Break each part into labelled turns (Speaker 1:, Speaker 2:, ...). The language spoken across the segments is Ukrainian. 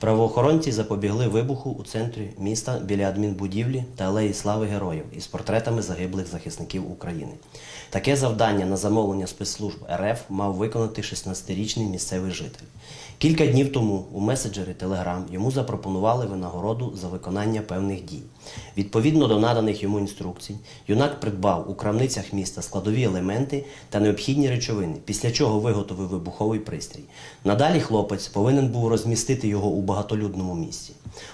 Speaker 1: Правоохоронці запобігли вибуху у центрі міста біля адмінбудівлі та алеї слави героїв із портретами загиблих захисників України. Таке завдання на замовлення спецслужб РФ мав виконати 16-річний місцевий житель. Кілька днів тому у меседжері Telegram йому запропонували винагороду за виконання певних дій. Відповідно до наданих йому інструкцій, юнак придбав у крамницях міста складові елементи та необхідні речовини, після чого виготовив вибуховий пристрій. Надалі хлопець повинен був розмістити його у багатолюдному місці.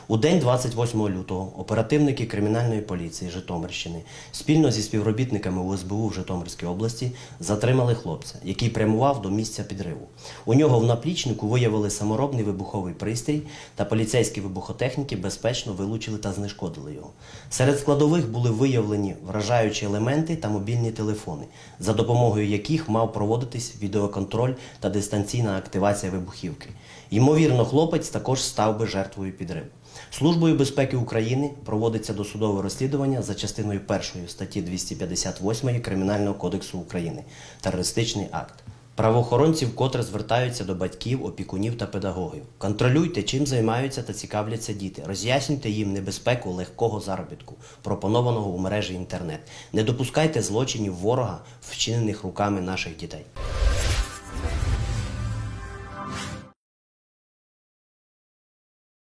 Speaker 1: У день 28 лютого оперативники кримінальної поліції Житомирщини спільно зі співробітниками УСБУ в Житомирській області затримали хлопця, який прямував до місця підриву. У нього в наплічнику виявили саморобний вибуховий пристрій, та поліцейські вибухотехніки безпечно вилучили та знешкодили його. Серед складових були виявлені вражаючі елементи та мобільні телефони, за допомогою яких мав проводитись відеоконтроль та дистанційна активація вибухівки. Ймовірно, хлопець також став би жертвою підриву. Службою безпеки України проводиться досудове розслідування за частиною 1 статті 258 Кримінального кодексу України терористичний акт. Правоохоронці вкотре звертаються до батьків, опікунів та педагогів. Контролюйте, чим займаються та цікавляться діти. Роз'яснюйте їм небезпеку легкого заробітку, пропонованого у мережі інтернет. Не допускайте злочинів ворога, вчинених руками наших дітей.